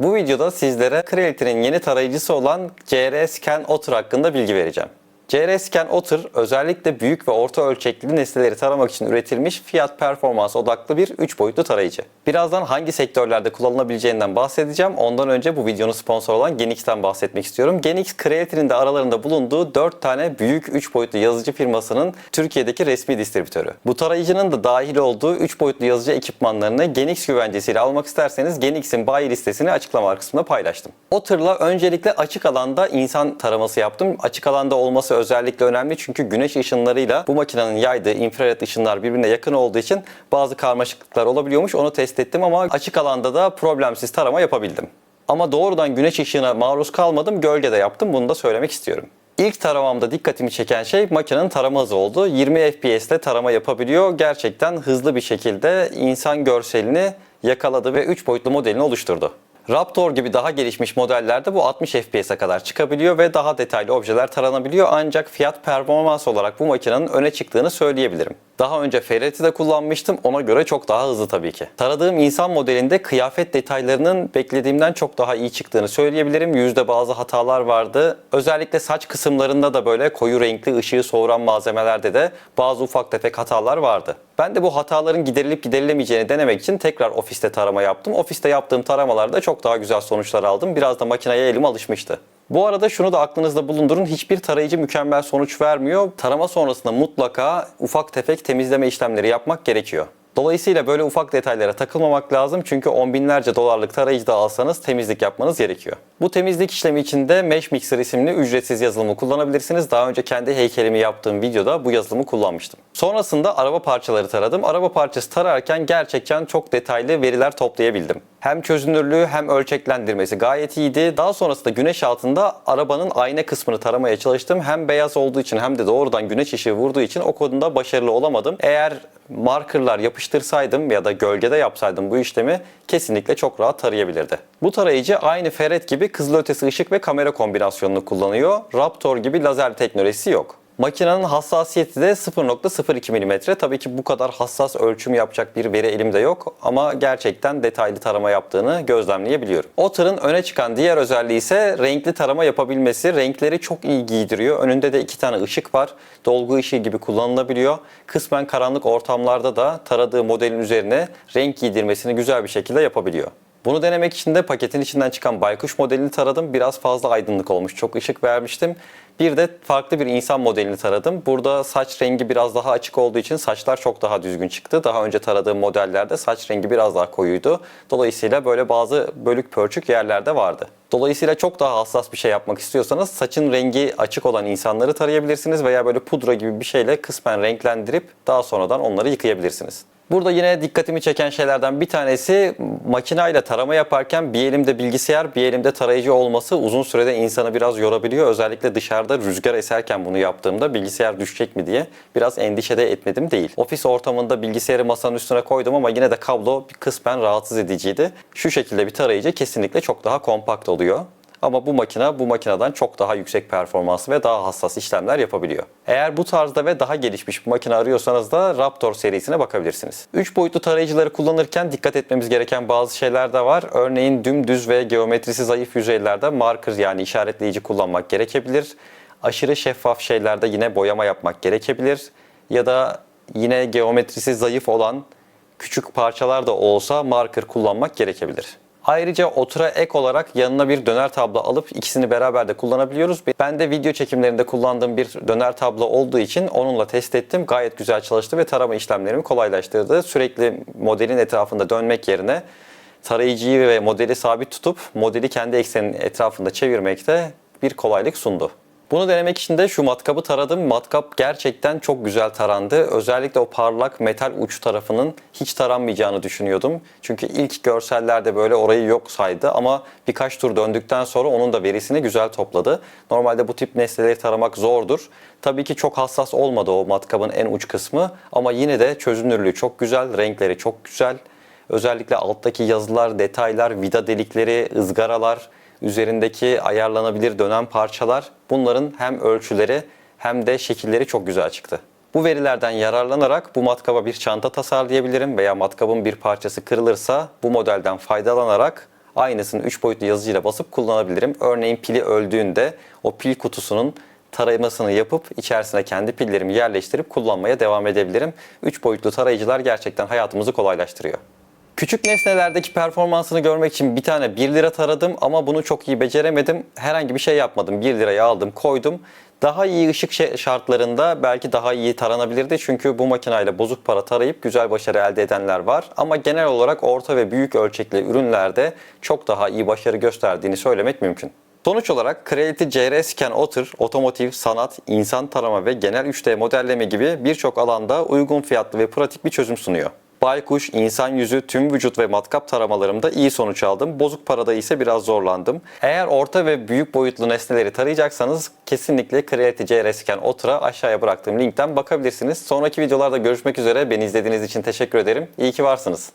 Bu videoda sizlere Creality'nin yeni tarayıcısı olan CR Scan Otter hakkında bilgi vereceğim. CR Scan Otter özellikle büyük ve orta ölçekli nesneleri taramak için üretilmiş fiyat performans odaklı bir 3 boyutlu tarayıcı. Birazdan hangi sektörlerde kullanılabileceğinden bahsedeceğim. Ondan önce bu videonun sponsoru olan Genix'ten bahsetmek istiyorum. Genix, Creality'nin de aralarında bulunduğu 4 tane büyük 3 boyutlu yazıcı firmasının Türkiye'deki resmi distribütörü. Bu tarayıcının da dahil olduğu 3 boyutlu yazıcı ekipmanlarını Genix güvencesiyle almak isterseniz Genix'in bayi listesini açıklama kısmında paylaştım. Otter'la öncelikle açık alanda insan taraması yaptım. Açık alanda olması özellikle önemli çünkü güneş ışınlarıyla bu makinenin yaydığı infrared ışınlar birbirine yakın olduğu için bazı karmaşıklıklar olabiliyormuş. Onu test ettim ama açık alanda da problemsiz tarama yapabildim. Ama doğrudan güneş ışığına maruz kalmadım. Gölgede yaptım. Bunu da söylemek istiyorum. İlk taramamda dikkatimi çeken şey makinenin tarama hızı oldu. 20 FPS ile tarama yapabiliyor. Gerçekten hızlı bir şekilde insan görselini yakaladı ve 3 boyutlu modelini oluşturdu. Raptor gibi daha gelişmiş modellerde bu 60 FPS'e kadar çıkabiliyor ve daha detaylı objeler taranabiliyor. Ancak fiyat performans olarak bu makinenin öne çıktığını söyleyebilirim. Daha önce Ferretti de kullanmıştım. Ona göre çok daha hızlı tabii ki. Taradığım insan modelinde kıyafet detaylarının beklediğimden çok daha iyi çıktığını söyleyebilirim. Yüzde bazı hatalar vardı. Özellikle saç kısımlarında da böyle koyu renkli ışığı soğuran malzemelerde de bazı ufak tefek hatalar vardı. Ben de bu hataların giderilip giderilemeyeceğini denemek için tekrar ofiste tarama yaptım. Ofiste yaptığım taramalarda çok daha güzel sonuçlar aldım. Biraz da makineye elim alışmıştı. Bu arada şunu da aklınızda bulundurun. Hiçbir tarayıcı mükemmel sonuç vermiyor. Tarama sonrasında mutlaka ufak tefek temizleme işlemleri yapmak gerekiyor. Dolayısıyla böyle ufak detaylara takılmamak lazım çünkü on binlerce dolarlık tarayıcı da alsanız temizlik yapmanız gerekiyor. Bu temizlik işlemi için de Mesh Mixer isimli ücretsiz yazılımı kullanabilirsiniz. Daha önce kendi heykelimi yaptığım videoda bu yazılımı kullanmıştım. Sonrasında araba parçaları taradım. Araba parçası tararken gerçekten çok detaylı veriler toplayabildim. Hem çözünürlüğü hem ölçeklendirmesi gayet iyiydi. Daha sonrasında güneş altında arabanın ayna kısmını taramaya çalıştım. Hem beyaz olduğu için hem de doğrudan güneş ışığı vurduğu için o konuda başarılı olamadım. Eğer markerlar yapıştırsaydım ya da gölgede yapsaydım bu işlemi kesinlikle çok rahat tarayabilirdi. Bu tarayıcı aynı Ferret gibi kızılötesi ışık ve kamera kombinasyonunu kullanıyor. Raptor gibi lazer teknolojisi yok. Makinenin hassasiyeti de 0.02 mm. Tabii ki bu kadar hassas ölçüm yapacak bir veri elimde yok ama gerçekten detaylı tarama yaptığını gözlemleyebiliyorum. Otter'ın öne çıkan diğer özelliği ise renkli tarama yapabilmesi. Renkleri çok iyi giydiriyor. Önünde de iki tane ışık var. Dolgu ışığı gibi kullanılabiliyor. Kısmen karanlık ortamlarda da taradığı modelin üzerine renk giydirmesini güzel bir şekilde yapabiliyor. Bunu denemek için de paketin içinden çıkan baykuş modelini taradım. Biraz fazla aydınlık olmuş. Çok ışık vermiştim. Bir de farklı bir insan modelini taradım. Burada saç rengi biraz daha açık olduğu için saçlar çok daha düzgün çıktı. Daha önce taradığım modellerde saç rengi biraz daha koyuydu. Dolayısıyla böyle bazı bölük pörçük yerlerde vardı. Dolayısıyla çok daha hassas bir şey yapmak istiyorsanız saçın rengi açık olan insanları tarayabilirsiniz veya böyle pudra gibi bir şeyle kısmen renklendirip daha sonradan onları yıkayabilirsiniz. Burada yine dikkatimi çeken şeylerden bir tanesi makinayla tarama yaparken bir elimde bilgisayar, bir elimde tarayıcı olması uzun sürede insanı biraz yorabiliyor. Özellikle dışarıda rüzgar eserken bunu yaptığımda bilgisayar düşecek mi diye biraz endişe de etmedim değil. Ofis ortamında bilgisayarı masanın üstüne koydum ama yine de kablo kısmen rahatsız ediciydi. Şu şekilde bir tarayıcı kesinlikle çok daha kompakt oluyor. Ama bu makine bu makineden çok daha yüksek performanslı ve daha hassas işlemler yapabiliyor. Eğer bu tarzda ve daha gelişmiş bir makine arıyorsanız da Raptor serisine bakabilirsiniz. 3 boyutlu tarayıcıları kullanırken dikkat etmemiz gereken bazı şeyler de var. Örneğin dümdüz ve geometrisi zayıf yüzeylerde marker yani işaretleyici kullanmak gerekebilir. Aşırı şeffaf şeylerde yine boyama yapmak gerekebilir. Ya da yine geometrisi zayıf olan küçük parçalar da olsa marker kullanmak gerekebilir. Ayrıca otura ek olarak yanına bir döner tablo alıp ikisini beraber de kullanabiliyoruz. Ben de video çekimlerinde kullandığım bir döner tablo olduğu için onunla test ettim. Gayet güzel çalıştı ve tarama işlemlerimi kolaylaştırdı. Sürekli modelin etrafında dönmek yerine tarayıcıyı ve modeli sabit tutup modeli kendi ekseninin etrafında çevirmekte bir kolaylık sundu. Bunu denemek için de şu matkabı taradım. Matkap gerçekten çok güzel tarandı. Özellikle o parlak metal uç tarafının hiç taranmayacağını düşünüyordum. Çünkü ilk görsellerde böyle orayı yok saydı ama birkaç tur döndükten sonra onun da verisini güzel topladı. Normalde bu tip nesneleri taramak zordur. Tabii ki çok hassas olmadı o matkabın en uç kısmı ama yine de çözünürlüğü çok güzel, renkleri çok güzel. Özellikle alttaki yazılar, detaylar, vida delikleri, ızgaralar, üzerindeki ayarlanabilir dönen parçalar bunların hem ölçüleri hem de şekilleri çok güzel çıktı. Bu verilerden yararlanarak bu matkaba bir çanta tasarlayabilirim veya matkabın bir parçası kırılırsa bu modelden faydalanarak aynısını 3 boyutlu yazıcıyla basıp kullanabilirim. Örneğin pili öldüğünde o pil kutusunun taramasını yapıp içerisine kendi pillerimi yerleştirip kullanmaya devam edebilirim. 3 boyutlu tarayıcılar gerçekten hayatımızı kolaylaştırıyor. Küçük nesnelerdeki performansını görmek için bir tane 1 lira taradım ama bunu çok iyi beceremedim. Herhangi bir şey yapmadım. 1 lirayı aldım koydum. Daha iyi ışık şartlarında belki daha iyi taranabilirdi. Çünkü bu makineyle bozuk para tarayıp güzel başarı elde edenler var. Ama genel olarak orta ve büyük ölçekli ürünlerde çok daha iyi başarı gösterdiğini söylemek mümkün. Sonuç olarak Creality CR Scan Otter, otomotiv, sanat, insan tarama ve genel 3D modelleme gibi birçok alanda uygun fiyatlı ve pratik bir çözüm sunuyor. Baykuş, insan yüzü, tüm vücut ve matkap taramalarımda iyi sonuç aldım. Bozuk parada ise biraz zorlandım. Eğer orta ve büyük boyutlu nesneleri tarayacaksanız kesinlikle Creality CR Scan Otter'a aşağıya bıraktığım linkten bakabilirsiniz. Sonraki videolarda görüşmek üzere. Beni izlediğiniz için teşekkür ederim. İyi ki varsınız.